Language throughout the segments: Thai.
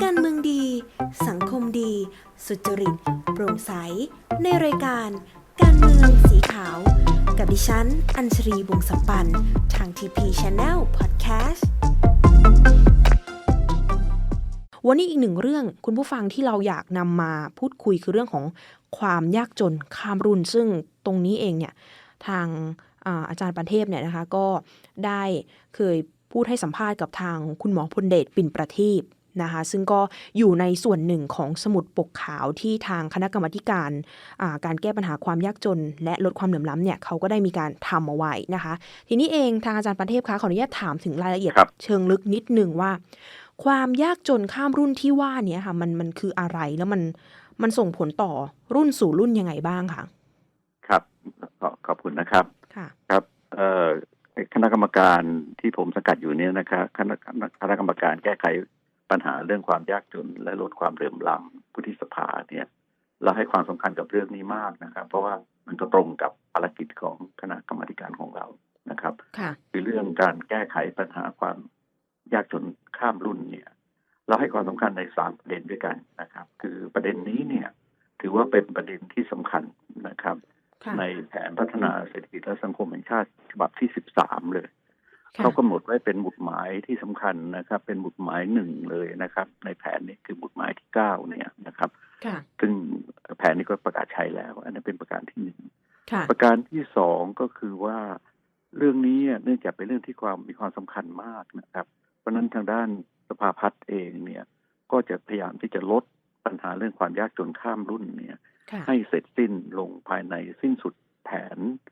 การเมืองดี สังคมดี สุจริต โปร่งใส ในรายการ การเมืองสีขาว กับดิฉัน อัญชรีวงสัมปัน ทาง TP Channel Podcast วันนี้อีกหนึ่งเรื่องคุณผู้ฟังที่เราอยากนำมาพูดคุยคือเรื่องของความยากจนข้ามรุ่น ซึ่งตรงนี้เองเนี่ยทางอาอาจารย์ประเทศเนี่ยนะคะก็ได้เคยพูดให้สัมภาษณ์กับทางคุณหมอพลเดชปิ่นประทีป นะคะซึ่งก็อยู่ในส่วนหนึ่งของสมุดปกขาวที่ทางคณะกรรมาธิการอ่าการแก้ปัญหาความยากจน และลดความเหลื่อมล้ำเนี่ยเขาก็ได้มีการทำเอาไว้นะคะ ทีนี้เองทางอาจารย์ประเทศคะขออนุญาตถามถึงรายละเอียดครับเชิงลึกนิดนึงว่า ความยากจนข้ามรุ่นที่ว่าเนี้ค่ะมันมันคืออะไรแล้วมันมันส่งผลต่อรุ่นสู่รุ่นยังไงบ้างคะครับขอขอบคุณนะครับค่ะครับเอ่อคณะกรรมการที่ผมสังกัดอยู่เนี่ยนะครับคณะคณะกรรมการแก้ไข ปัญหาเรื่องความยากจนและลดความเหลื่อมล้ำผู้ที่สภาเนี่ย เราให้ความสำคัญกับเรื่องนี้มากนะครับ เพราะว่ามันก็ตรงกับภารกิจของคณะกรรมาธิการของเรานะครับค่ะคือเรื่องการแก้ไขปัญหาความยากจนข้ามรุ่นเนี่ย เราให้ความสำคัญในสามประเด็นด้วยกันนะครับ คือประเด็นนี้เนี่ย ถือว่าเป็นประเด็นที่สำคัญนะครับค่ะในแผนพัฒนาเศรษฐกิจและสังคมแห่งชาติฉบับที่13เลยค่ะ เขากำหนดไว้เป็นหมุดหมายที่สำคัญนะครับ เป็นหมุดหมายหนึ่งเลยนะครับ ในแผนนี้คือหมุดหมายที่9เนี่ยนะครับค่ะซึ่งแผนนี้ก็ประกาศใช้แล้ว อันนั้นเป็นประการที่หนึ่งค่ะประการที่สองก็คือว่าเรื่องนี้เนื่องจากเป็นเรื่องที่ความมีความสำคัญมากนะครับ เพราะฉะนั้นทางด้านสภาพัฒน์เองเนี่ย ก็จะพยายามที่จะลดปัญหาเรื่องความยากจนข้ามรุ่นเนี่ยค่ะให้เสร็จสิ้นลงภายในสิ้นสุดแผนแ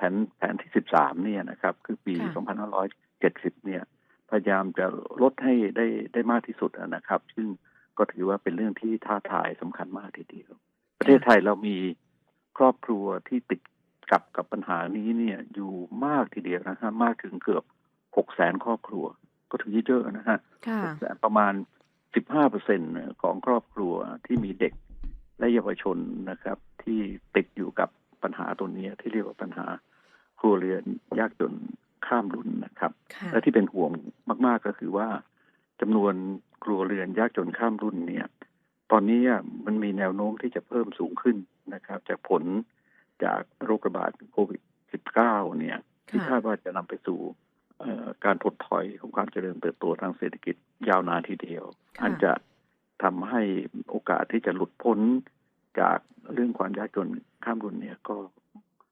ผนแผนที่สิบสามเนี่ยนะครับ คือปีค่ะสองพันห้าร้อยเจ็ดสิบเนี่ย พยายามจะลดให้ได้ได้มากที่สุดนะครับ ซึ่งก็ถือว่าเป็นเรื่องที่ท้าทายสำคัญมากทีเดียว ประเทศไทยเรามีครอบครัวที่ติดกับกับปัญหานี้เนี่ยอยู่มากทีเดียวนะฮะมากถึงเกือบหกแสนครอบครัว ก็ถือเยอะนะฮะค่ะแต่ประมาณ 15เปอร์เซ็นของครอบครัวที่มีเด็กและเยาวชนนะครับ ที่ติดอยู่กับปัญหาตัวนี้ที่เรียกว่าปัญหา ครัวเรือนยากจนข้ามรุ่นนะครับค่ะและที่เป็นห่วงมาก ๆก็คือว่าจำนวนครัวเรือนยากจนข้ามรุ่นเนี่ย ตอนนี้อะมันมีแนวโน้มที่จะเพิ่มสูงขึ้นนะครับ จากผลจากโรคระบาดโควิด -19 เนี่ยที่ค่ะคาดว่าจะนำไปสู่เอ่อการถดถอยของความเจริญเติบโตทางเศรษฐกิจยาวนานทีเดียวค่ะอันจะทำให้โอกาสที่จะหลุดพ้นจากเรื่องความยากจนข้ามรุ่นเนี่ยก็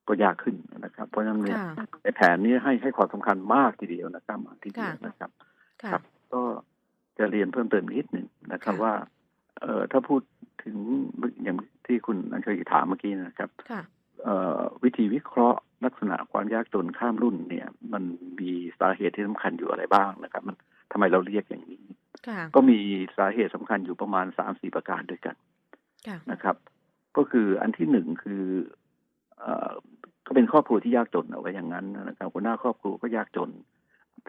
ก็ยากขึ้นนะครับ เพราะฉะนั้นเนี่ยค่ะในแผนนี้ให้ให้ความสำคัญมากทีเดียวนะครับมากทีเดียวค่ะนะครับค่ะครับ ก็จะเรียนเพิ่มเติมนิดหนึ่งนะครับค่ะว่า เอ่อถ้าพูดถึงอย่างที่คุณอัญชลีถามเมื่อกี้นะครับค่ะเอ่อวิธีวิเคราะห์ลักษณะความยากจนข้ามรุ่นเนี่ย มันมีสาเหตุที่สำคัญอยู่อะไรบ้างนะครับ มันทำไมเราเรียกอย่างนี้ค่ะก็มีสาเหตุสำคัญอยู่ประมาณสามสี่ประการด้วยกันค่ะนะครับ ก็คืออันที่หนึ่งคือ เอ่อก็เป็นครอบครัวที่ยากจนเอาไว้อย่างนั้นนะครับหัวหน้าครอบครัวก็ยากจน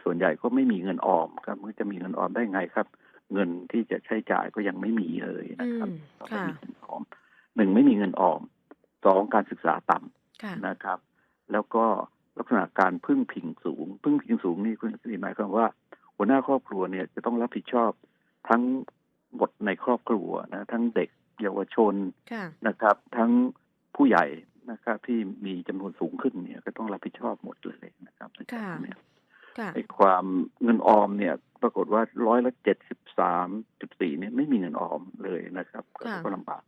ส่วนใหญ่ก็ไม่มีเงินออมครับมันจะมีเงินออมได้ไงครับ เงินที่จะใช้จ่ายก็ยังไม่มีเลยนะครับอืมไม่ค่ะมีเงินออมหนึ่งไม่มีเงินออมสองการศึกษาต่ำค่ะนะครับ แล้วก็ลักษณะการพึ่งพิงสูง พึ่งพิงสูงนี่คุณสิริหมายความว่า หัวหน้าครอบครัวเนี่ยจะต้องรับผิดชอบทั้งหมดในครอบครัวนะทั้งเด็กเยาวชนค่ะนะครับ ทั้งผู้ใหญ่ นะครับ ที่มีจำนวนสูงขึ้นเนี่ย ก็ต้องรับผิดชอบหมดเลยนะครับในการค่ะเนี่ยค่ะไอ้ความเงินออมเนี่ย ปรากฏว่าร้อยละเจ็ดสิบสามจุดสี่เนี่ยไม่มีเงินออมเลยนะครับ ก็ค่ะก็ลำบาก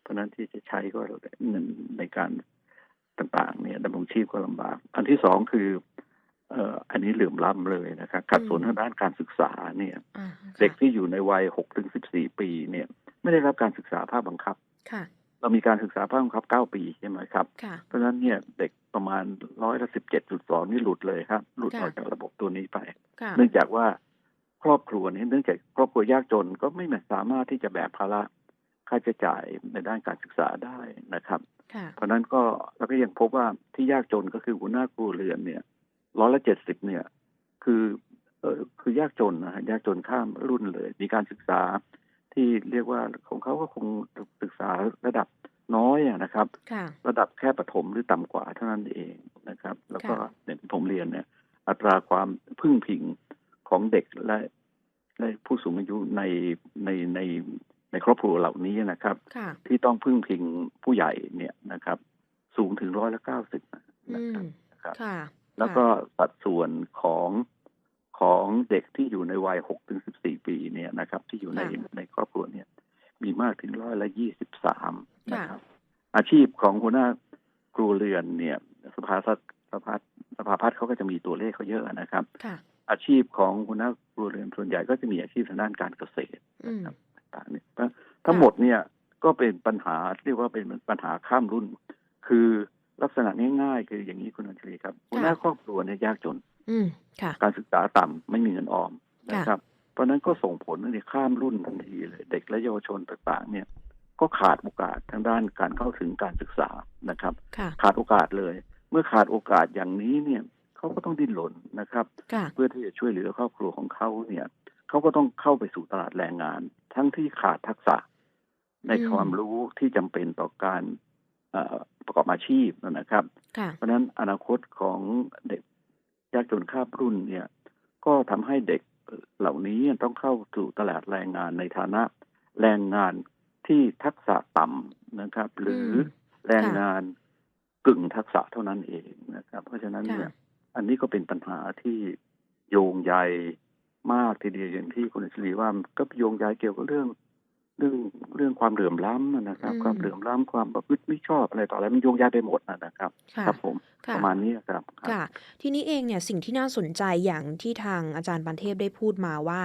เพราะฉะนั้นที่จะใช้ก็เงินในการต่างๆ เนี่ยดำรงชีพก็ลำบาก อันที่สองคือเอ่ออันนี้เหลื่อมล้ำเลยนะครับขัดสนทางด้านการศึกษาเนี่ยอ่าเด็กค่ะที่อยู่ในวัยหกถึงสิบสี่ปีเนี่ย ไม่ได้รับการศึกษาภาคบังคับค่ะ เรามีการศึกษาภาคบังคับเก้าปีใช่ไหมครับค่ะเพราะฉะนั้นเนี่ยเด็กประมาณร้อยละสิบเจ็ดจุดสองนี่หลุดเลยครับ หลุดค่ะออกจากระบบตัวนี้ไปค่ะเนื่องจากว่าครอบครัวนี้เนื่องจากครอบครัวยากจนก็ไม่สามารถที่จะแบกภาระค่าใช้จ่ายในด้านการศึกษาได้นะครับค่ะเพราะฉะนั้นก็เราก็ยังพบว่าที่ยากจนก็คือหัวหน้าครัวเรือนเนี่ยร้อยละเจ็ดสิบเนี่ย คือเออคือยากจนนะฮะยากจนข้ามรุ่นเลย มีการศึกษา ที่เรียกว่าของเขาก็คงศึกษาระดับน้อยอะนะครับค่ะระดับแค่ประถมหรือต่ำกว่าเท่านั้นเองนะครับ แล้วก็ค่ะอย่างที่ผมเรียนเนี่ย อัตราความพึ่งพิงของเด็กและและผู้สูงอายุในในในในครอบครัวเหล่านี้นะครับค่ะที่ต้องพึ่งพิงผู้ใหญ่เนี่ยนะครับ สูงถึงร้อยละเก้าสิบอืนะมครับนะครับค่ะแล้วก็สัดส่วนของ ของเด็กที่อยู่ในวัยหกถึงสิบสี่ปีเนี่ยนะครับ ที่อยู่ในค่ะในครอบครัวเนี่ยมีมากถึงร้อยละยี่สิบสามนะค่ะครับ อาชีพของหัวหน้าครัวเรือนเนี่ย สภาสัสภาสภาพัฒน์เขาก็จะมีตัวเลขเขาเยอะนะครับค่ะอาชีพของหัวหน้าครัวเรือนส่วนใหญ่ก็จะมีอาชีพทางด้านการเกษตรอืมต่างๆเนี่ยทั้งหมดเนี่ยก็เป็นปัญหาเรียกว่าเป็นปัญหาข้ามรุ่น คือลักษณะง่ายๆ คืออย่างนี้คุณอัญชลีครับหัวหน้าครอบครัวเนี่ยยากจนอืมค่ะ การศึกษาต่ำไม่มีเงินออมค่ะนะครับ เพราะฉะนั้นก็ส่งผลในข้ามรุ่นทันทีเลย เด็กและเยาวชนต่างๆ เนี่ย ก็ขาดโอกาสทางด้านการเข้าถึงการศึกษานะครับค่ะขาดโอกาสเลย เมื่อขาดโอกาสอย่างนี้เนี่ยเขาก็ต้องดิ้นรนนะครับค่ะเพื่อที่จะช่วยเหลือครอบครัวของเขาเนี่ยเขาก็ต้องเข้าไปสู่ตลาดแรงงาน ทั้งที่ขาดทักษะ ในอืมความรู้ที่จำเป็นต่อการเอ่อประกอบอาชีพนะครับค่ะเพราะฉะนั้นอนาคตของเด็ก ยากจนข้ามรุ่นเนี่ย ก็ทำให้เด็กเหล่านี้ต้องเข้าสู่ตลาดแรงงานในฐานะ แรงงานที่ทักษะต่ำนะครับ หรืออมแรงงานกึ่งทักษะเท่านั้นเองนะครับ เพราะฉะนั้นเนี่ยค่ะอันนี้ก็เป็นปัญหาที่โยงใยมากทีเดียวอย่างที่คุณอัญชลีว่าก็โยงใยเกี่ยวกับเรื่อง เรื่องเรื่องความเหลื่อมล้ำนะครับอืมความเหลื่อมล้ำความประพฤติไม่ชอบอะไรต่ออะไรมันโยงใยไปหมดนะครับค่ะครับผมค่ะประมาณนี้ครับครับค่ะ ทีนี้เองเนี่ยสิ่งที่น่าสนใจอย่างที่ทางอาจารย์ปันเทพได้พูดมาว่า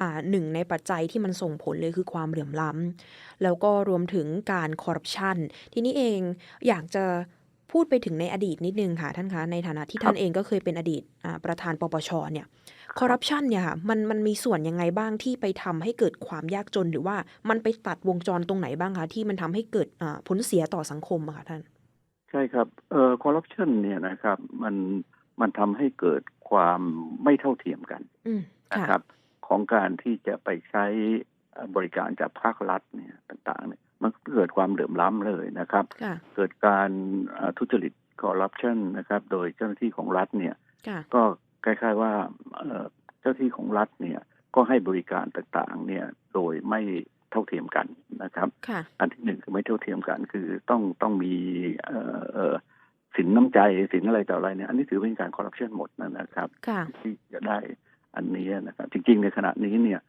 อ่าหนึ่งในปัจจัยที่มันส่งผลเลยคือความเหลื่อมล้ำแล้วก็รวมถึงการคอร์รัปชันทีนี้เองอยากจะ พูดไปถึงในอดีตนิดนึงค่ะท่านคะในฐานะที่ท่านเองก็เคยเป็นอดีตอ่าประธานปปชเนี่ยคอร์รัปชันเนี่ยค่ะมันมันมีส่วนยังไงบ้างที่ไปทำให้เกิดความยากจน หรือว่ามันไปตัดวงจรตรงไหนบ้างคะที่มันทำให้เกิดอ่าผลเสียต่อสังคมอะค่ะท่าน ใช่ครับเอ่อคอร์รัปชันเนี่ยนะครับ มันมันทำให้เกิดความไม่เท่าเทียมกันอืมนะค่ะครับ ของการที่จะไปใช้เอ่อบริการจากภาครัฐเนี่ยต่างๆเนี่ย มันเกิดความเหลื่อมล้ำเลยนะครับค่ะเกิดการเอ่อทุจริตคอร์รัปชันนะครับ โดยเจ้าหน้าที่ของรัฐเนี่ยค่ะก็คล้ายๆว่าเอ่อเจ้าหน้าที่ของรัฐเนี่ยก็ให้บริการต่างๆ เนี่ยโดยไม่เท่าเทียมกันนะครับค่ะอันที่หนึ่งคือไม่เท่าเทียมกันคือต้องต้องมีเอ่อเอ่อสินน้ำใจสินอะไรต่ออะไรเนี่ยอันนี้ถือเป็นการคอร์รัปชันหมดนะครับค่ะที่จะได้อันนี้นะครับ จริง ๆ ในขณะนี้เนี่ย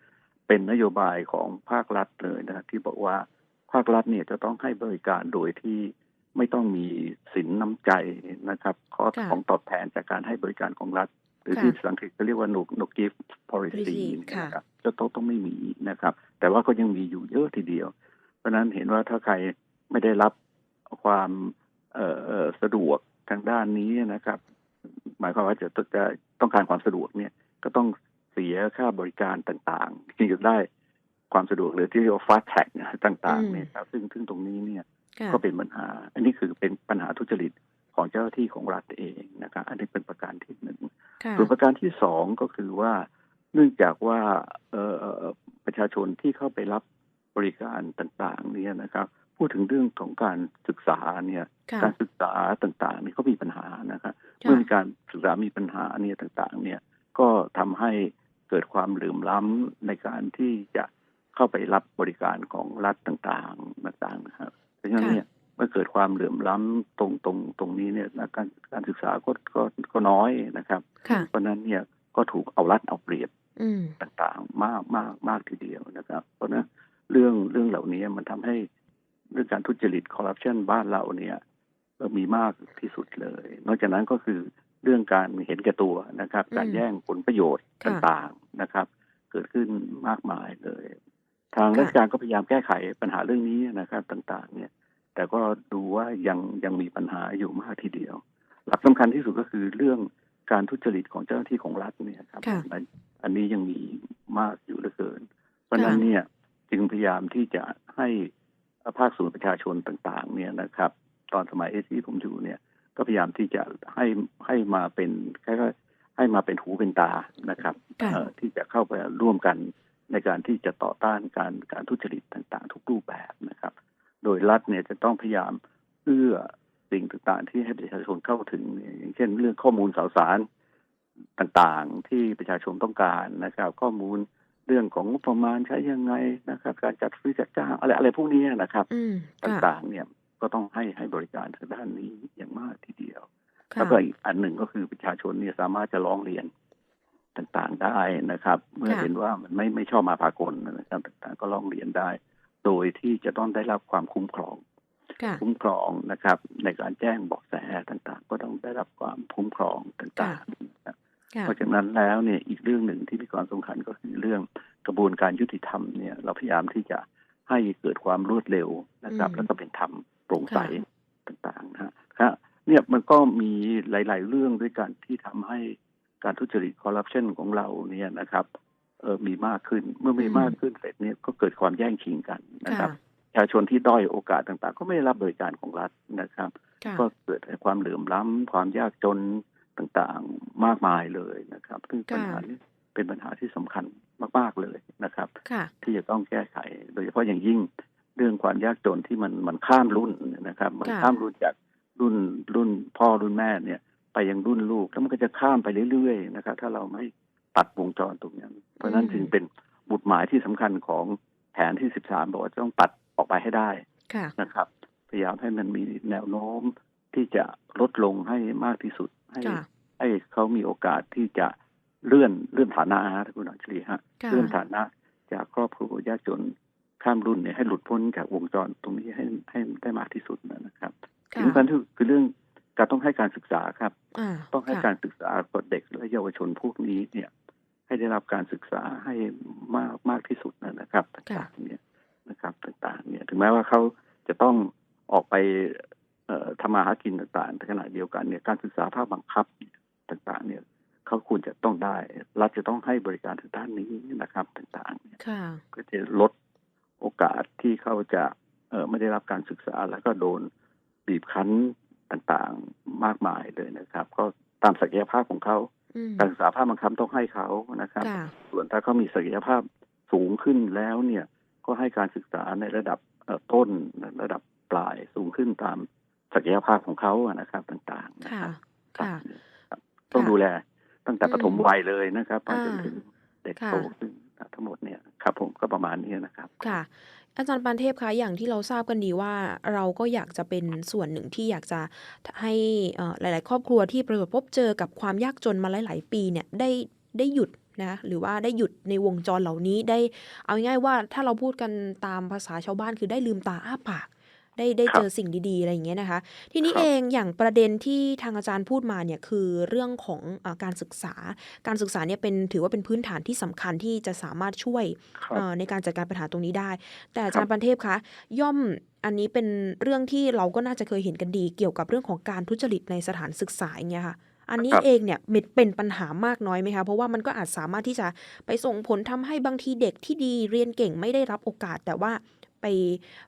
เป็นนโยบายของภาครัฐเลยนะครับที่บอกว่า ภาครัฐเนี่ยจะต้องให้บริการโดยที่ไม่ต้องมีสินน้ำใจนะครับข้อค่ะของตอบแทนจากการให้บริการของรัฐ หรือค่ะที่ภาษาอังกฤษเขาเรียกว่า no no gift policy Policy ค่ะนะครับจะต้องต้องไม่มีนะครับ แต่ว่าก็ยังมีอยู่เยอะทีเดียว เพราะฉะนั้นเห็นว่าถ้าใครไม่ได้รับความเอ่อเอ่อสะดวกทางด้านนี้นะครับ หมายความว่าจะจะต้องการความสะดวกเนี่ยก็ต้องเสียค่าบริการต่างๆที่จะได้ ความสะดวกหรือที่เรียกว่า fast track ต่างอืมๆเนี่ยครับซึ่งซึ่งตรงนี้เนี่ยค่ะก็เป็นปัญหา อันนี้คือเป็นปัญหาทุจริตของเจ้าหน้าที่ของรัฐเองนะครับอันนี้เป็นประการที่หนึ่งค่ะส่วนประการที่สองก็คือว่า เนื่องจากว่าเอ่อเอ่อประชาชนที่เข้าไปรับบริการต่างๆ เนี่ยนะครับ พูดถึงเรื่องของการศึกษาเนี่ยค่ะการศึกษาต่างๆนี่ก็มีปัญหานะครับค่ะเมื่อมีการศึกษามีปัญหาเนี่ยต่างๆ เนี่ยก็ทำให้เกิดความเหลื่อมล้ำในการที่จะ เข้าไปรับบริการของรัฐต่างๆต่างๆนะครับเพราะฉะนั้นเนี่ยเมื่อเกิดความเหลื่อมล้ำตรงตรงตรงนี้เนี่ยนะการการศึกษาก็ก็ก็น้อยนะครับค่ะเพราะฉะนั้นเนี่ยก็ถูกเอารัดเอาเปรียบอืมต่างๆ มากมากมากทีเดียวนะครับ เพราะฉะนั้นเรื่องเรื่องเหล่านี้มันทำให้เรื่องการทุจริตคอร์รัปชันบ้านเราเนี่ยเอ่อมีมากที่สุดเลย นอกจากนั้นก็คือเรื่องการเห็นแก่ตัวนะครับอืมการแย่งผลประโยชน์ค่ะต่างๆนะครับ เกิดขึ้นมากมายเลย ทางค่ะราชการก็พยายามแก้ไขปัญหาเรื่องนี้นะครับต่างๆ เนี่ย แต่ก็ดูว่ายังยังมีปัญหาอยู่มากทีเดียว หลักสำคัญที่สุดก็คือเรื่องการทุจริตของเจ้าหน้าที่ของรัฐเนี่ยครับค่ะอันอันนี้ยังมีมากอยู่เหลือเกิน เพราะฉะนั้นเนี่ยจึงพยายามที่จะให้ภาคส่วนประชาชนต่างๆ เนี่ยนะครับ ตอนสมัยเอซีผมอยู่เนี่ย ก็พยายามที่จะให้ให้มาเป็นแค่ให้มาเป็นหูเป็นตานะครับค่ะเอ่อที่จะเข้าไปร่วมกัน ในการที่จะต่อต้านการการทุจริตต่างๆ ทุกรูปแบบนะครับ โดยรัฐเนี่ยจะต้องพยายามเอื้อสิ่งต่างๆ ที่ให้ประชาชนเข้าถึงเนี่ยอย่างเช่น เรื่องข้อมูลข่าวสารต่างๆ ที่ประชาชนต้องการนะครับ ข้อมูลเรื่องของงบประมาณใช้ยังไงนะครับ การจัดซื้อจัดจ้างอะไรอะไรพวกนี้นะครับอืมตค่ะ่างๆ เนี่ยก็ต้องให้ให้บริการทางด้านนี้อย่างมากทีเดียวค่ะแล้วก็อีกอันหนึ่งก็คือประชาชนเนี่ยสามารถจะร้องเรียน ต่างๆได้นะครับ เมื่อค่ะเห็นว่ามันไม่ไม่ชอบมาพากลนะครับต่างๆ ก็ร้องเรียนได้ โดยที่จะต้องได้รับความคุ้มครองค่ะคุ้มครองนะครับ ในการแจ้งเบาะแสต่างๆ ก็ต้องได้รับความคุ้มครองต่างๆนะครับค่ะเพราะฉะนั้นแล้วเนี่ยอีกเรื่องหนึ่งที่มีความสำคัญก็คือเรื่องกระบวนการยุติธรรมเนี่ยเราพยายามที่จะให้เกิดความรวดเร็วนะครับอืมแล้วก็เป็นธรรมโปร่งใสค่ะต่างๆนะฮะครับเนี่ยมันก็มีหลาย ๆ เรื่องด้วยกันที่ทำให้ การทุจริตคอร์รัปชันของเราเนี่ยนะครับเออมีมากขึ้นเมื่อมีมากขึ้นเสร็จเนี่ยก็เกิดความแย่งชิงกันนะครับค่ะประชาชนที่ด้อยโอกาสต่างๆ ก็ไม่ได้รับบริการของรัฐนะครับค่ะก็เกิดความเหลื่อมล้ำความยากจนต่างๆมากมายเลยนะครับ ซึ่งปัญหานี้เป็นปัญหาที่สำคัญมากๆเลยนะครับค่ะที่จะต้องแก้ไข โดยเฉพาะอย่างยิ่งเรื่องความยากจนที่มันมันข้ามรุ่นนะครับ มันค่ะข้ามรุ่นจากรุ่นรุ่นพ่อรุ่นแม่เนี่ย ไปยังรุ่นลูก แล้วมันก็จะข้ามไปเรื่อยๆนะครับถ้าเราไม่ตัดวงจรตรงนี้เพราะฉะนั้นจึงเป็นบุตรหมายที่สำคัญของแผนที่13บอกว่าจะต้องตัดออกไปให้ได้ค่ะนะครับ พยายามให้มันมีแนวโน้มที่จะลดลงให้มากที่สุด ให้ค่ะให้เขามีโอกาสที่จะเลื่อนเลื่อนฐานะฮะท่านคุณอัญชลีฮะค่ะเลื่อนฐานะ จากครอบครัวยากจนข้ามรุ่นเนี่ยให้หลุดพ้นจากวงจรตรงนี้ให้ให้ได้มากที่สุดนะครับค่ะสิ่งสำคัญที่สุดคือเรื่อง การต้องให้การศึกษาครับอ่าต้องให้ค่ะการศึกษากับเด็กและเยาวชนพวกนี้เนี่ย ให้ได้รับการศึกษาให้มากมากที่สุดนะครับค่ะต่างๆเนี่ยนะครับ ต่างๆ เนี่ย ถึงแม้ว่าเขาจะต้องออกไปเอ่อทำมาหากินต่างๆในขณะเดียวกันเนี่ยการศึกษาภาคบังคับเนี่ยต่างๆ เนี่ยเขาควรจะต้องได้รัฐจะต้องให้บริการทางด้านนี้นะครับต่างๆเนี่ยค่ะก็จะลดโอกาสที่เขาจะเอ่อไม่ได้รับการศึกษาแล้วก็โดนบีบคั้น ต่างๆมากมายเลยนะครับ ก็ตามศักยภาพของเขาอืมการศึกษาภาคบังคับต้องให้เขานะครับค่ะส่วนถ้าเขามีศักยภาพสูงขึ้นแล้วเนี่ย ก็ให้การศึกษาในระดับเอ่อต้นระดับปลายสูงขึ้นตามศักยภาพของเขาอะนะครับต่างๆนะค่ะครับค่ะครับต้องดูแลตั้งแต่อืมปฐมวัยเลยนะครับไปอ่าจนถึงเด็กค่ะโตขึ้นทั้งหมดเนี่ยครับ ผมก็ประมาณนี้นะครับ ค่ะ อาจารย์ปานเทพคะอย่างที่เราทราบกันดีว่า เราก็อยากจะเป็นส่วนหนึ่งที่อยากจะให้หลาย ๆ ครอบครัวที่ประสบพบเจอกับความยากจนมาหลาย ๆ ปีเนี่ยได้ได้หยุดนะหรือว่าได้หยุดในวงจรเหล่านี้ได้ เอาง่ายๆว่าถ้าเราพูดกันตามภาษาชาวบ้านคือได้ลืมตาอ้าปาก ได้ได้ครับเจอสิ่งดีๆ อะไรอย่างเงี้ยนะคะ ทีนี้ครับเองอย่างประเด็นที่ทางอาจารย์พูดมาเนี่ยคือเรื่องของอาการศึกษา การศึกษาเนี่ยเป็นถือว่าเป็นพื้นฐานที่สำคัญที่จะสามารถช่วยครับเอ่อในการจัดการปัญหาตรงนี้ได้ แต่อาจารย์ครับปันเทพคะย่อมอันนี้เป็นเรื่องที่เราก็น่าจะเคยเห็นกันดี เกี่ยวกับเรื่องของการทุจริตในสถานศึกษาอย่างเงี้ยค่ะอันนี้ครับเองเนี่ยเป็นเป็นปัญหามากน้อยไหมคะ เพราะว่ามันก็อาจสามารถที่จะไปส่งผลทำให้บางทีเด็กที่ดีเรียนเก่งไม่ได้รับโอกาส แต่ว่า ไป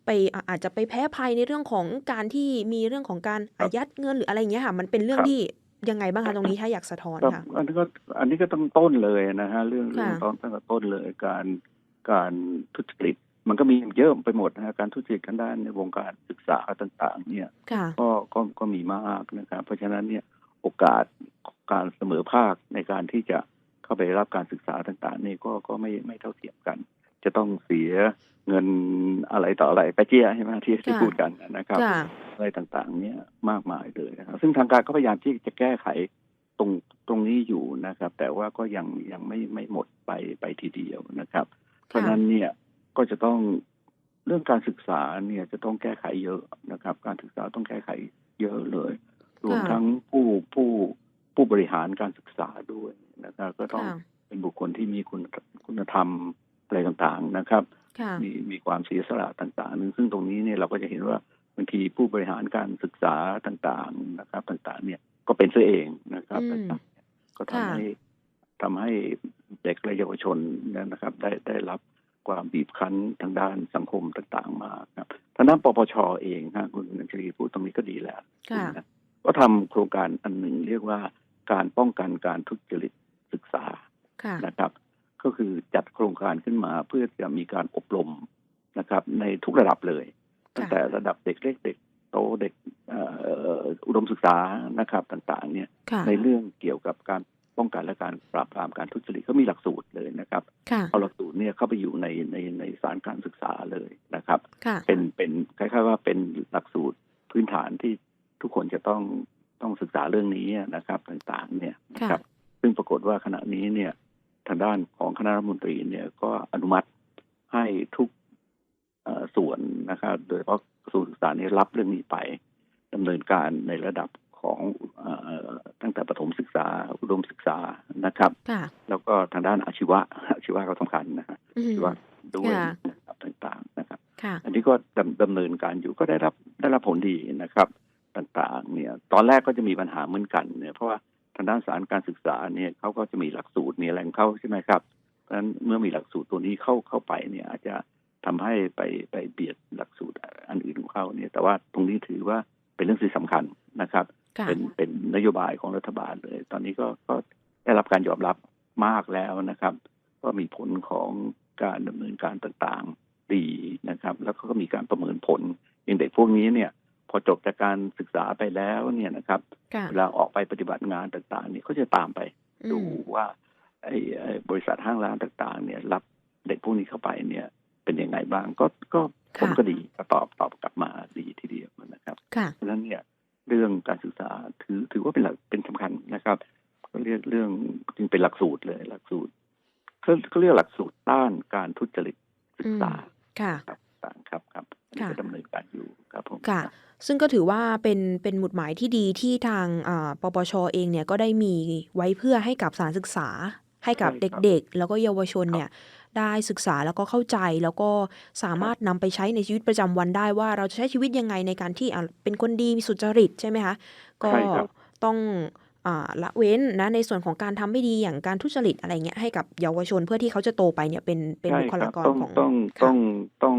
ไปอะอาจจะไปแพ้ภัยในเรื่องของการที่มีเรื่องของการอายัดเงินหรืออะไรอย่างเงี้ยค่ะ มันเป็นเรื่องครับที่ยังไงบ้างคะตรงนี้ถ้าอยากสะท้อนครับค่ะอันนี้ก็อันนี้ก็ต้องต้นเลยนะฮะเรื่องเรื่องค่ะตอนตั้งแต่ต้นเลยการการทุจริตมันก็มีเยอะไปหมดนะฮะการทุจริตกันด้านในวงการศึกษาต่างๆ เนี่ยค่ะก็ก็ก็มีมากนะครับเพราะฉะนั้นเนี่ยโอกาสการเสมอภาคในการที่จะเข้าไปรับการศึกษาต่าง ๆ นี่ก็ก็ไม่ไม่เท่าเทียมกัน จะต้องเสียเงินอะไรต่ออะไรไปเจี้ยใช่ไหมที่ที่ค่ะพูดกันนะครับค่ะอะไรต่างๆ เนี่ยมากมายเลยนะครับซึ่งทางการก็พยายามที่จะแก้ไขตรงตรงนี้อยู่นะครับ แต่ว่าก็ยังยังไม่ไม่หมดไปไปทีเดียวนะครับ เพราะฉะนั้นเนี่ยก็จะต้องเรื่องการศึกษาเนี่ยจะต้องแก้ไขเยอะนะครับ การศึกษาต้องแก้ไขเยอะเลย รวมค่ะทั้งผู้ผู้ผู้บริหารการศึกษาด้วยนะครับก็ต้องค่ะเป็นบุคคลที่มีคุณคุณธรรม อะไรต่างๆนะครับค่ะมีมีความเสียสละต่างๆ ซึ่งตรงนี้เนี่ยเราก็จะเห็นว่าบางทีผู้บริหารการศึกษาต่างๆนะครับ ต่างๆ เนี่ยก็เป็นซะเองนะครับอืมต่างๆเนี่ยก็ทำค่ะให้ทำให้เด็กและเยาวชนเนี่ยนะครับ ได้ได้รับความบีบคั้นทางด้านสังคมต่างๆ มาครับทางด้านปปชเองฮะคุณนันชรีพูดตรงนี้ก็ดีแล้วค่ะนะก็ทำโครงการอันหนึ่งเรียกว่าการป้องกันการทุจริตศึกษาค่ะนะครับ ก็คือจัดโครงการขึ้นมาเพื่อจะมีการอบรมนะครับ ในทุกระดับเลย ตั้งแต่ระดับเด็กเล็กเด็กโตเด็กเอ่ออุดมศึกษานะครับต่างๆ เนี่ยค่ะในเรื่องเกี่ยวกับการป้องกันและการปราบปรามการทุจริตเขามีหลักสูตรเลยนะครับค่ะเอาหลักสูตรเนี่ยเข้าไปอยู่ในในในสารการศึกษาเลยนะครับค่ะเป็นเป็นคล้ายๆว่าเป็นหลักสูตรพื้นฐานที่ทุกคนจะต้องต้องศึกษาเรื่องนี้นะครับต่างๆ เนี่ยนะครับ ซึ่งปรากฏว่าขณะนี้เนี่ย ทางด้านของคณะรัฐมนตรีเนี่ยก็อนุมัติให้ทุกเอ่อส่วนนะครับโดยเฉพาะกระทรวงศึกษาเนี่ยรับเรื่องนี้ไปดำเนินการในระดับของเอ่อตั้งแต่ประถมศึกษา อุดมศึกษานะครับค่ะแล้วก็ทางด้านอาชีวะอาชีวะก็สำคัญนะฮะอืมอาชีวะด้วยค่ะนะครับต่างๆนะครับค่ะอันนี้ก็ดำดำเนินการอยู่ก็ได้รับได้รับผลดีนะครับ ต่างๆ เนี่ย ตอนแรกก็จะมีปัญหาเหมือนกันเนี่ยเพราะว่า ทางด้านสารการศึกษาเนี่ยเขาก็จะมีหลักสูตรมีแหล่งเข้าใช่ไหมครับ เพราะฉะนั้นเมื่อมีหลักสูตรตัวนี้เข้าเข้าไปเนี่ยอาจจะทำให้ไปไปเบียดหลักสูตรอันอื่นของเขาเนี่ย แต่ว่าตรงนี้ถือว่าเป็นเรื่องที่สำคัญนะครับค่ะเป็นเป็นนโยบายของรัฐบาลเลย ตอนนี้ก็ก็ได้รับการยอมรับมากแล้วนะครับว่ามีผลของการดำเนินการต่างๆดีนะครับ แล้วก็มีการประเมินผลอย่างเด็กพวกนี้เนี่ย พอจบจากการศึกษาไปแล้วเนี่ยนะครับค่ะเวลาออกไปปฏิบัติงานต่างๆเนี่ยเขาจะตามไปอืดูมว่าไอ้ไอ้บริษัทห้างร้านต่างๆ เนี่ย รับเด็กพวกนี้เข้าไปเนี่ย เป็นยังไงบ้างก็ก็ผลค่ะก็ดีก็ตอบตอบกลับมาดีทีเดียวนะครับค่ะเพราะฉะนั้นเนี่ยเรื่องการศึกษาถือถือว่าเป็นหลักเป็นสำคัญนะครับก็เรียกเรื่องจึงเป็นหลักสูตรเลยหลักสูตรเขาเขาเรียกหลักสูตรต้านการทุจริตศึกษาค่ะครับ ต่างครับครับอันนี้ค่ะก็ดำเนินการอยู่ครับผมค่ะ ซึ่งก็ถือว่าเป็นเป็นหมุดหมายที่ดีที่ทางอ่าปปชเองเนี่ยก็ได้มีไว้เพื่อให้กับสถารศึกษา ให้กับเด็กๆ แล้วก็เยาวชนเนี่ยได้ศึกษาแล้วก็เข้าใจแล้วก็สามารถนำไปใช้ในชีวิตประจำวันได้ว่าเราจะใช้ชีวิตยังไงในการที่อะเป็นคนดีมีสุจริตใช่ไหมคะก็ใช่ครับต้องอ่า ละเว้นนะในส่วนของการทำไม่ดีอย่างการทุจริตอะไรเงี้ยให้กับเยาวชนเพื่อที่เขาจะโตไปเนี่ยเป็นเป็นใช่บุคคลารับกรต้องของต้องค่ะต้องต้อง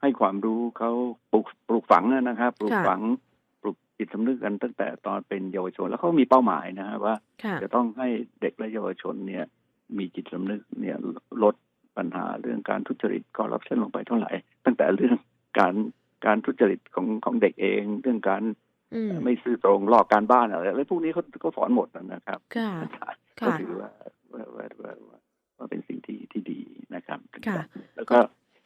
ให้ความรู้เขาปลูกปลูกฝังนะครับปลูกค่ะฝังปลูกจิตสำนึกกันตั้งแต่ตอนเป็นเยาวชน แล้วเขามีเป้าหมายนะฮะว่าค่ะจะต้องให้เด็กและเยาวชนเนี่ย มีจิตสำนึกเนี่ยลดปัญหาเรื่องการทุจริตคอร์รัปชันลงไปเท่าไหร่ ตั้งแต่เรื่องการการทุจริตของของเด็กเอง เรื่องการอืม ไม่ซื่อตรงลอกการบ้านอะไรอะไรพวกนี้เขาเขาสอนหมดนะครับค่ะก็ค่ะถือว่าว่าว่าว่าว่าว่าเป็นสิ่งที่ที่ดีนะครับค่ะแล้วก็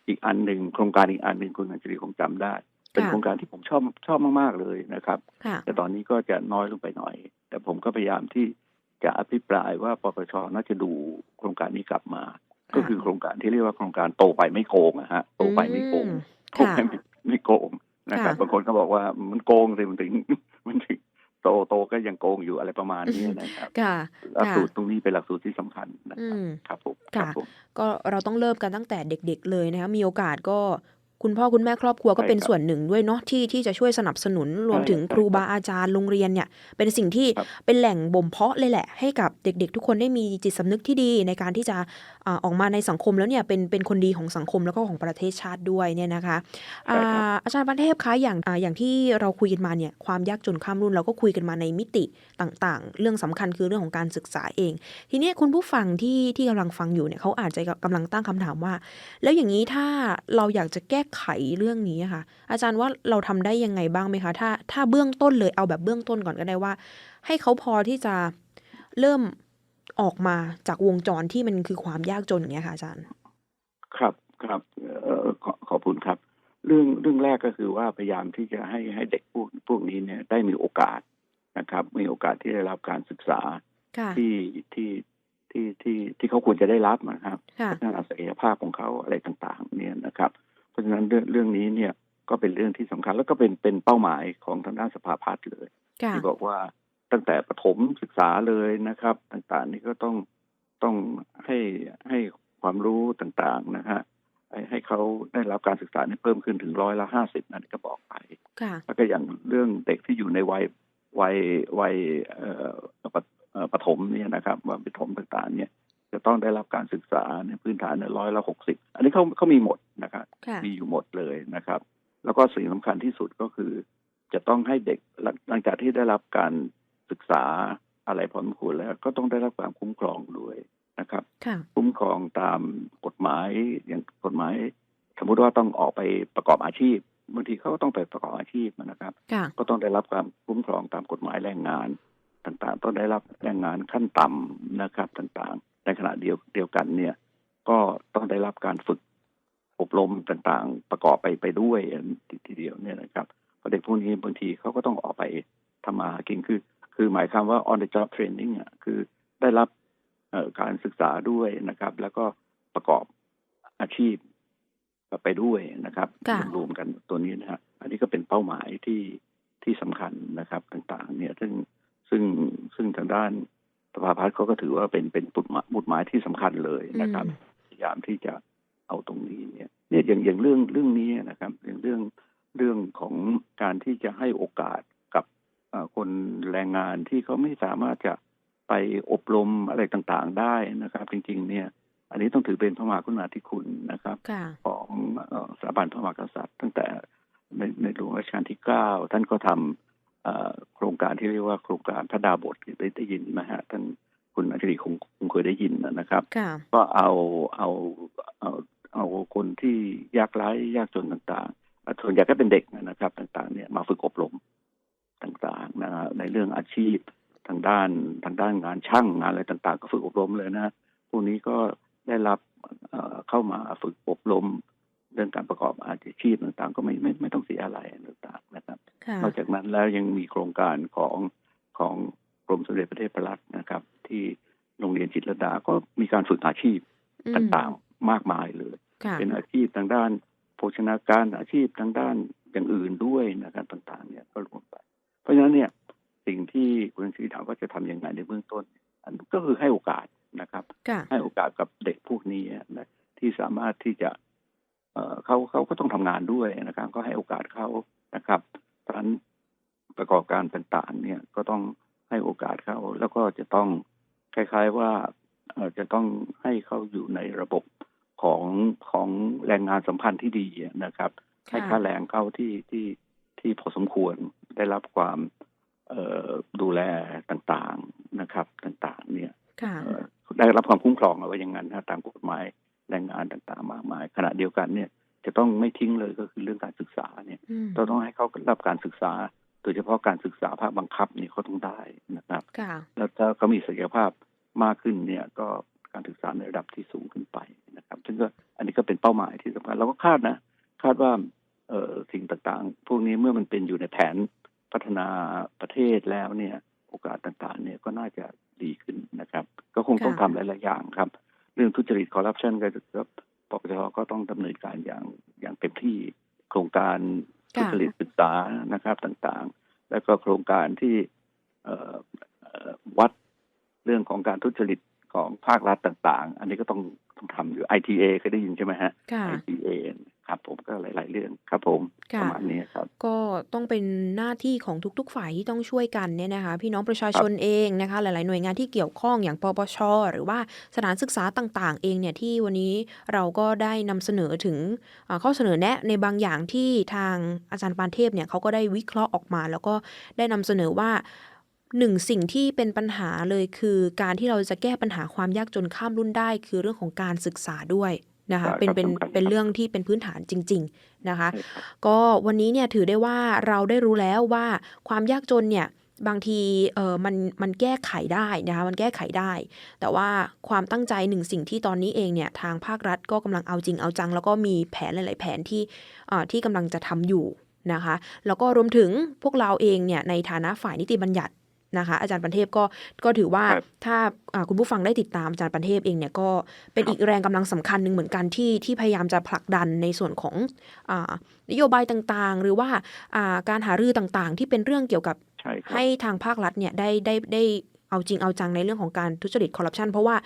อีกอันหนึ่งโครงการอีกอันหนึ่งคุณอัญชลีคงจำได้ เป็นค่ะโครงการที่ผมชอบชอบมากๆเลยนะครับค่ะแต่ตอนนี้ก็จะน้อยลงไปหน่อย แต่ผมก็พยายามที่จะอภิปรายว่าปปชน่าจะดูโครงการนี้กลับมา ก็คือโครงการที่เรียกว่าโครงการโตไปไม่โกงอะฮะโตไปไม่โกงอืมโตไปไม่ไม่โกง นะครับค่ะบางคนก็บอกว่ามันโกงเลยมันถึงมันถึงโตโตก็ยังโกงอยู่อะไรประมาณนี้นะครับค่ะหลักสูตรตรงนี้เป็นหลักสูตรที่สำคัญนะอืครับมครับผมคค่ะรับผมก็เราต้องเริ่มกันตั้งแต่เด็ก ๆ เลยนะคะมีโอกาสก็ คุณพ่อคุณแม่ครอบครัวก็ใช่เป็นครับส่วนหนึ่งด้วยเนาะที่ที่จะช่วยสนับสนุนรวมใช่ถึงใช่ครูบาอาจารย์โรงเรียนเนี่ย เป็นสิ่งที่ครับเป็นแหล่งบ่มเพาะเลยแหละ ให้กับเด็ก ๆ ทุกคนได้มีจิตสำนึกที่ดีในการที่จะอ่าออกมาในสังคมแล้วเนี่ยเป็นเป็นคนดีของสังคมแล้วก็ของประเทศชาติด้วยเนี่ยนะคะอ่าใช่ครับอาจารย์ประเทพคะอย่างอ่าอย่างที่เราคุยกันมาเนี่ยความยากจนข้ามรุ่นเราก็คุยกันมาในมิติต่างๆ เรื่องสำคัญคือเรื่องของการศึกษาเอง ทีนี้คุณผู้ฟังที่ที่กำลังฟังอยู่เนี่ยเขาอาจจะกำลังตั้งคำถามว่า แล้วอย่างนี้ถ้าเราอยากจะแก้ไขเรื่องนี้อะค่ะ อาจารย์ว่าเราทำได้ยังไงบ้างไหมคะ ถ้าถ้าเบื้องต้นเลยเอาแบบเบื้องต้นก่อนก็ได้ว่า ให้เขาพอที่จะเริ่มออกมาจากวงจรที่มันคือความยากจนอย่างเงี้ยค่ะอาจารย์ ครับครับเอ่อขอขอบคุณครับ เรื่องเรื่องแรกก็คือว่าพยายามที่จะให้ให้เด็กพวกพวกนี้เนี่ยได้มีโอกาสนะครับ มีโอกาสที่ได้รับการศึกษาค่ะที่ที่ที่ที่ที่เขาควรจะได้รับนะครับค่ะพัฒนาศักยภาพของเขาอะไรต่าง ๆ เนี่ยนะครับเพ ราะฉะนั้นเรื่องเรื่องนี้เนี่ยก็เป็นเรื่องที่สำคัญ แล้วก็เป็นเป็นเป้าหมายของทางด้านสภาพัฒน์เลยค่ะที่บอกว่าตั้งแต่ประถมศึกษาเลยนะครับ ต่างๆ นี่ก็ต้องต้องให้ให้ความรู้ต่างๆนะฮะให้ให้เขาได้รับการศึกษาเนี่ยเพิ่มขึ้นถึงร้อยละห้าสิบนั่นก็บอกไปค่ะแล้วก็อย่างเรื่องเด็กที่อยู่ในวัยวัยวัยเอ่อปฐเอ่อประถมเนี่ยนะครับวัยประถมต่างๆ เนี่ย จะต้องได้รับการศึกษาในพื้นฐานในร้อยละหกสิบอันนี้เขาเขามีหมดนะครับค่ะมีอยู่หมดเลยนะครับ แล้วก็สิ่งสำคัญที่สุดก็คือ จะต้องให้เด็กหลังหลังจากที่ได้รับการศึกษาอะไรพอสมควรแล้ว ก็ต้องได้รับความคุ้มครองด้วยนะครับค่ะคุ้มครองตามกฎหมายอย่างกฎหมาย สมมติว่าต้องออกไปประกอบอาชีพบางทีเขาก็ต้องไปประกอบอาชีพนะครับค่ะก็ต้องได้รับความคุ้มครองตามกฎหมายแรงงานต่างๆ ต้องได้รับแรงงานขั้นต่ำนะครับต่างๆ ในขณะเดียวเดียวกันเนี่ย ก็ต้องได้รับการฝึกอบรมต่างๆ ประกอบไปไปด้วยทีเดียวเนี่ยนะครับเพราะเด็กพวกนี้บางทีเขาก็ต้องออกไปทำมาหากินคือ คือหมายความว่า on the job training อะคือได้รับเอ่อการศึกษาด้วยนะครับ แล้วก็ประกอบอาชีพไปด้วยนะครับค่ะรวมๆกันตัวนี้นะฮะอันนี้ก็เป็นเป้าหมายที่ที่สำคัญนะครับต่าง ๆ เนี่ย ซึ่งซึ่งซึ่งทางด้าน สภาพัฒน์เขาก็ถือว่าเป็นเป็นบุตรหมายบุตรหมายที่สำคัญเลยนะครับอืมพยายามที่จะเอาตรงนี้เนี่ยเนี่ยอย่างอย่างเรื่องเรื่องนี้นะครับอย่างเรื่องเรื่องของการที่จะให้โอกาสกับเอ่อคนแรงงานที่เขาไม่สามารถจะไปอบรมอะไรต่างๆได้นะครับ จริง ๆ เนี่ย อันนี้ต้องถือเป็นพระมหากรุณาธิคุณนะครับค่ะของเอ่อสถาบันพระมหากษัตริย์ ตั้งแต่ในในหลวงรัชกาลที่เก้าท่านก็ทำเอ่อ โครงการที่เรียกว่าโครงการพระดาบทได้ได้ยินไหมฮะท่านคุณอัจฉริคงคงเคยได้ยินนะครับค่ะก็เอาเอาเอาเอาคนที่ยากไร้ยากจนต่างๆส่วนใหญ่ก็เป็นเด็กนะครับ ต่างๆ เนี่ยมาฝึกอบรมต่างๆนะฮะในเรื่องอาชีพทางด้านทางด้านงานช่างงานอะไรต่าง ๆ ก็ฝึกอบรมเลยนะพวกนี้ก็ได้รับเอ่อเข้ามาฝึกอบรม เรื่องการประกอบอาชีพต่างๆ ก็ไม่ไม่ไม่ต้องเสียอะไรต่างๆนะครับค่ะนอกจากนั้นแล้วยังมีโครงการของของกรมสมเด็จพระเทพรัตน์นะครับ ที่โรงเรียนจิตรลดาก็มีการฝึกอาชีพอืมต่างๆมากมายเลยค่ะเป็นอาชีพทางด้านโภชนาการอาชีพทางด้านอย่างอื่นด้วยนะครับต่างๆ เนี่ยก็รวมไป เพราะฉะนั้นเนี่ยสิ่งที่คุณชีถามว่าจะทำยังไงในเบื้องต้นอันก็คือให้โอกาสนะครับค่ะให้โอกาสกับเด็กพวกนี้นะที่สามารถที่จะ เอ่อเขาเขาก็ต้องทำงานด้วยนะครับ ก็ให้โอกาสเขานะครับเพราะฉะนั้นประกอบการต่างๆเนี่ยก็ต้องให้โอกาสเขาแล้วก็จะต้องคล้ายๆว่าเอ่อจะต้องให้เขาอยู่ในระบบของของแรงงานสัมพันธ์ที่ดีนะครับค่ะให้ค่าแรงเขาที่ที่ที่พอสมควรได้รับความเอ่อดูแลต่างๆนะครับ ต่างๆ เนี่ยค่ะเอ่อได้รับความคุ้มครองเอาไว้อย่างนั้นนะตามกฎหมาย แรงงานต่างๆ มากมาย ขณะเดียวกันเนี่ยจะต้องไม่ทิ้งเลยก็คือเรื่องการศึกษาเนี่ยอืมเราต้องให้เขารับการศึกษา โดยเฉพาะการศึกษาภาคบังคับนี่เขาต้องได้นะครับค่ะแล้วถ้าเขามีศักยภาพมากขึ้นเนี่ยก็การศึกษาในระดับที่สูงขึ้นไปนะครับซึ่งก็อันนี้ก็เป็นเป้าหมายที่สำคัญเราก็คาดนะ คาดว่าเอ่อสิ่งต่างๆ พวกนี้เมื่อมันเป็นอยู่ในแผนพัฒนาประเทศแล้วเนี่ย โอกาสต่างๆ เนี่ยก็น่าจะดีขึ้นนะครับ ก็คงต้องค่ะทำหลายๆอย่างครับ เรื่องทุจริตคอร์รัปชันก็ก็ปปชก็ต้องดำเนินการอย่างอย่างเต็มที่โครงการทุค่ะจริตศึกษานะครับต่างๆ แล้วก็โครงการที่เอ่อเอ่อวัดเรื่องของการทุจริตของภาครัฐต่าง ๆ อันนี้ก็ต้องต้องทำอยู่ ITA เคยได้ยินใช่ไหมฮะค่ะ ITA ครับผมก็หลาย ๆ เรื่องครับผมค่ะประมาณนี้ครับ ก็ต้องเป็นหน้าที่ของทุก ๆ ฝ่ายที่ต้องช่วยกันเนี่ยนะคะ พี่น้องประชาชนเองนะคะ หลาย ๆ หน่วยงานที่เกี่ยวข้องอย่างปปช หรือว่าสถานศึกษาต่าง ๆ เองเนี่ยที่วันนี้เราก็ได้นำเสนอถึงเอ่อข้อเสนอแนะในบางอย่างที่ทางอาจารย์ปานเทพเนี่ยเขาก็ได้วิเคราะห์ออกมา แล้วก็ได้นำเสนอว่าหนึ่งสิ่งที่เป็นปัญหาเลยคือ การที่เราจะแก้ปัญหาความยากจนข้ามรุ่นได้ คือเรื่องของการศึกษาด้วย นะคะใช่เป็นเป็นครับสำคัญเป็นเรื่องที่เป็นพื้นฐานจริง ๆนะคะใช่ครับก็วันนี้เนี่ยถือได้ว่าเราได้รู้แล้วว่าความยากจนเนี่ยบางทีเออมันมันแก้ไขได้นะคะมันแก้ไขได้ แต่ว่าความตั้งใจหนึ่งสิ่งที่ตอนนี้เองเนี่ยทางภาครัฐก็กำลังเอาจริงเอาจัง แล้วก็มีแผนหลาย ๆ แผนที่เอ่อที่กำลังจะทำอยู่นะคะ แล้วก็รวมถึงพวกเราเองเนี่ยในฐานะฝ่ายนิติบัญญัติ นะคะ อาจารย์ปันเทพก็ก็ถือว่าครับถ้าอ่าคุณผู้ฟังได้ติดตามอาจารย์ปันเทพเองเนี่ยก็เป็นอีกแรงกำลังสำคัญหนึ่งเหมือนกันที่ที่พยายามจะผลักดันในส่วนของอานโยบายต่างๆ หรือว่าอ่าการหารือต่างๆ ที่เป็นเรื่องเกี่ยวกับใช่ครับให้ทางภาครัฐเนี่ยได้ได้ได้เอาจริงเอาจังในเรื่องของการทุจริตคอร์รัปชันเพราะว่า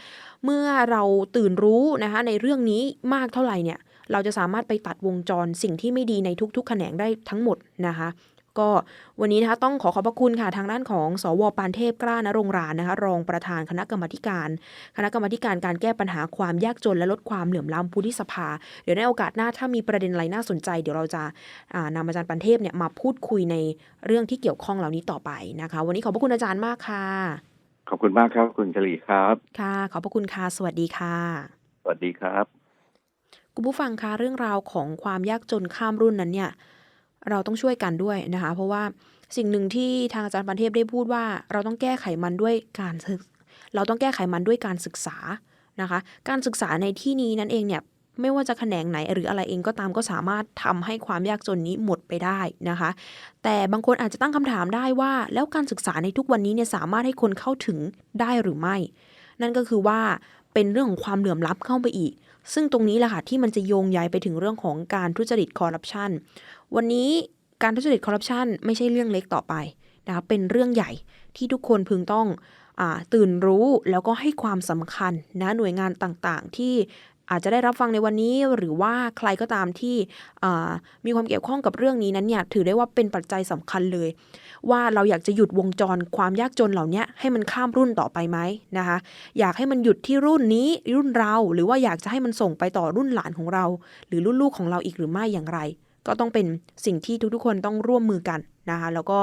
เมื่อเราตื่นรู้นะคะในเรื่องนี้มากเท่าไหร่เนี่ย เราจะสามารถไปตัดวงจรสิ่งที่ไม่ดีในทุกๆ แขนงได้ทั้งหมดนะคะ ก็วันนี้นะคะต้องขอขอบพระคุณค่ะทางด้านของ สวปานเทพกล้าณรงค์รานนะคะรองประธานคณะกรรมาธิการ คณะกรรมาธิการการแก้ปัญหาความยากจนและลดความเหลื่อมล้ำผู้ที่สภา เดี๋ยวในโอกาสหน้าถ้ามีประเด็นอะไรน่าสนใจ เดี๋ยวเราจะอ่านำอาจารย์ปันเทพเนี่ยมาพูดคุยในเรื่องที่เกี่ยวข้องเหล่านี้ต่อไปนะคะ วันนี้ขอบพระคุณอาจารย์มากค่ะ ขอบคุณมากครับคุณจรีครับ ค่ะ ขอบพระคุณค่ะสวัสดีค่ะ สวัสดีครับ คุณผู้ฟังคะเรื่องราวของความยากจนข้ามรุ่นนั้นเนี่ย เราต้องช่วยกันด้วยนะคะ เพราะว่าสิ่งหนึ่งที่ทางอาจารย์ปันเทพได้พูดว่า เราต้องแก้ไขมันด้วยการเราต้องแก้ไขมันด้วยการศึกษานะคะ การศึกษาในที่นี้นั่นเองเนี่ยไม่ว่าจะแขนงไหนหรืออะไรเองก็ตามก็สามารถทำให้ความยากจนนี้หมดไปได้นะคะ แต่บางคนอาจจะตั้งคำถามได้ว่า แล้วการศึกษาในทุกวันนี้เนี่ยสามารถให้คนเข้าถึงได้หรือไม่ นั่นก็คือว่าเป็นเรื่องของความเหลื่อมล้ำเข้าไปอีก ซึ่งตรงนี้แหละค่ะที่มันจะโยงใยไปถึงเรื่องของการทุจริตคอร์รัปชันวันนี้การทุจริตคอร์รัปชันไม่ใช่เรื่องเล็กต่อไปนะคะเป็นเรื่องใหญ่ที่ทุกคนพึงต้องอตื่นรู้แล้วก็ให้ความสำคัญนะหน่วยงานต่างๆ ที่อาจจะได้รับฟังในวันนี้หรือว่าใครก็ตามที่มีความเกี่ยวข้องกับเรื่องนี้นั้นเนี่ยถือได้ว่าเป็นปัจจัยสำคัญเลย ว่าเราอยากจะหยุดวงจรความยากจนเหล่านี้ให้มันข้ามรุ่นต่อไปไหมนะคะ อยากให้มันหยุดที่รุ่นนี้รุ่นเราหรือว่าอยากจะให้มันส่งไปต่อรุ่นหลานของเรา หรือรุ่นลูกของเราอีกหรือไม่อย่างไร ก็ต้องเป็นสิ่งที่ทุกๆ คนต้องร่วมมือกันนะคะแล้วก็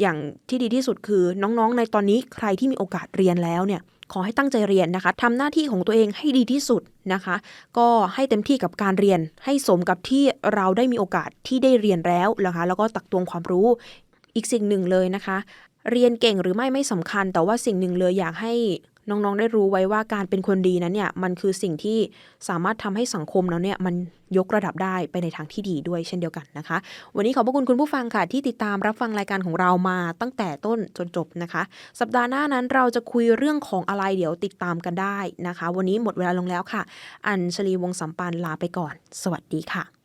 อย่างที่ดีที่สุดคือน้องๆ ในตอนนี้ใครที่มีโอกาสเรียนแล้วเนี่ยขอให้ตั้งใจเรียนนะคะทำหน้าที่ของตัวเองให้ดีที่สุดนะคะ ก็ให้เต็มที่กับการเรียนให้สมกับที่เราได้มีโอกาสที่ได้เรียนแล้วนะคะ แล้วก็ตักตวงความรู้ อีกสิ่งหนึ่งเลยนะคะ เรียนเก่งหรือไม่ไม่สำคัญ แต่ว่าสิ่งหนึ่งเลยอยากให้น้องๆ ได้รู้ไว้ว่าการเป็นคนดีนั้นเนี่ยมันคือสิ่งที่สามารถทำให้สังคมเราเนี่ยมันยกระดับได้ไปในทางที่ดีด้วยเช่นเดียวกันนะคะ วันนี้ขอบพระคุณคุณผู้ฟังค่ะ ที่ติดตามรับฟังรายการของเรามาตั้งแต่ต้นจนจบนะคะ สัปดาห์หน้านั้นเราจะคุยเรื่องของอะไรเดี๋ยวติดตามกันได้นะคะ วันนี้หมดเวลาลงแล้วค่ะ อัญชลีวงสัมปันลาไปก่อน สวัสดีค่ะ